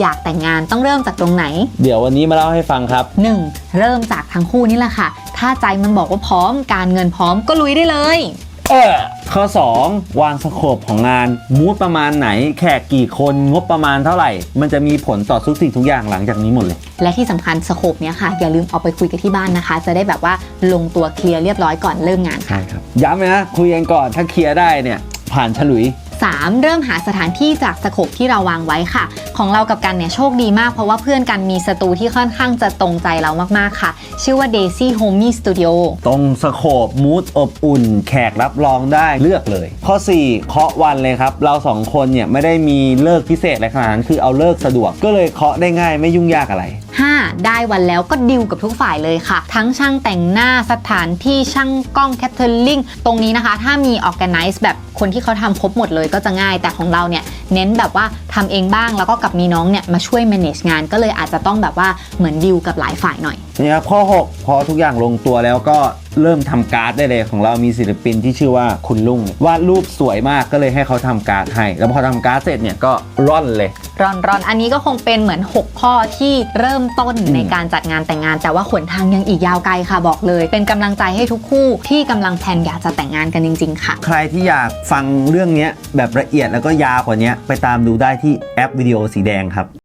อยากแต่งงานต้องเริ่มจากตรงไหน เดี๋ยววันนี้มาเล่าให้ฟังครับ 1. เริ่มจากทั้งคู่นี่แหละค่ะ ถ้าใจมันบอกว่าพร้อมการเงินพร้อมก็ลุยได้เลย เออข้อ 2 วางสโคปของงานมูดประมาณไหน แขกกี่คนงบประมาณเท่าไหร่ มันจะมีผลต่อทุกสิ่งทุกอย่างหลังจากนี้หมดเลย และที่สำคัญสโคปเนี้ยค่ะ อย่าลืมเอาไปคุยกันที่บ้านนะคะ จะได้แบบว่าลงตัวเคลียร์เรียบร้อยก่อนเริ่มงานค่ะ ใช่ครับ ย้ำเลยนะคุยกันก่อนถ้าเคลียร์ได้เนี่ย ผ่านฉลุย 3. เริ่มหาสถานที่จากสโคปที่เราวางไว้ค่ะ ของเรากับกันเนี่ยโชคดีมากเพราะว่าเพื่อนกันมีสตูที่ค่อนข้างจะตรงใจเรามากๆค่ะ ชื่อว่า Daisy Homey Studio ตรงสโคปมูดอบอุ่น แขกรับรองได้เลือกเลย ข้อ 4 เคาะวันเลยครับ เราสองคนเนี่ยไม่ได้มีเลิกพิเศษอะไรขนาดนั้นคือเอาเลิกสะดวกก็เลยเคาะได้ง่ายไม่ยุ่งยากอะไร 5. ได้วันแล้วก็ดิวกับทุกฝ่ายเลยค่ะ ทั้งช่างแต่งหน้าสถานที่ช่างกล้องแคทเทอริงตรงนี้นะคะ ถ้ามี organize แบบคนที่เขาทำครบหมดเลยก็จะง่าย แต่ของเราเนี่ยเน้นแบบว่าทำเองบ้างแล้วก็กับมีน้องเนี่ยมาช่วย manage งานก็เลยอาจจะต้องแบบว่าเหมือนดิวกับหลายฝ่ายหน่อย นี่ครับข้อ 6 พอทุกอย่างลงตัวแล้วก็ เริ่มทำการ์ดได้เลยของเรามีศิลปินที่ชื่อว่าคุณลุงวาดรูปสวยมากก็เลยให้เขาทำการ์ดให้ แล้วพอทำการ์ดเสร็จเนี่ยก็ร่อนเลยรอนรอนอันนี้ก็คงเป็นเหมือน 6 ข้อที่เริ่มต้นอืมในการจัดงานแต่งงาน แต่ว่าขนทางยังอีกยาวไกลค่ะบอกเลย เป็นกำลังใจให้ทุกคู่ที่กำลังแพลนอยากจะแต่งงานกันจริง ๆ ค่ะ ใครที่อยากฟังเรื่องเนี้ยแบบละเอียดแล้วก็ยาวกว่านี้ไปตามดูได้ที่แอปวิดีโอสีแดงครับ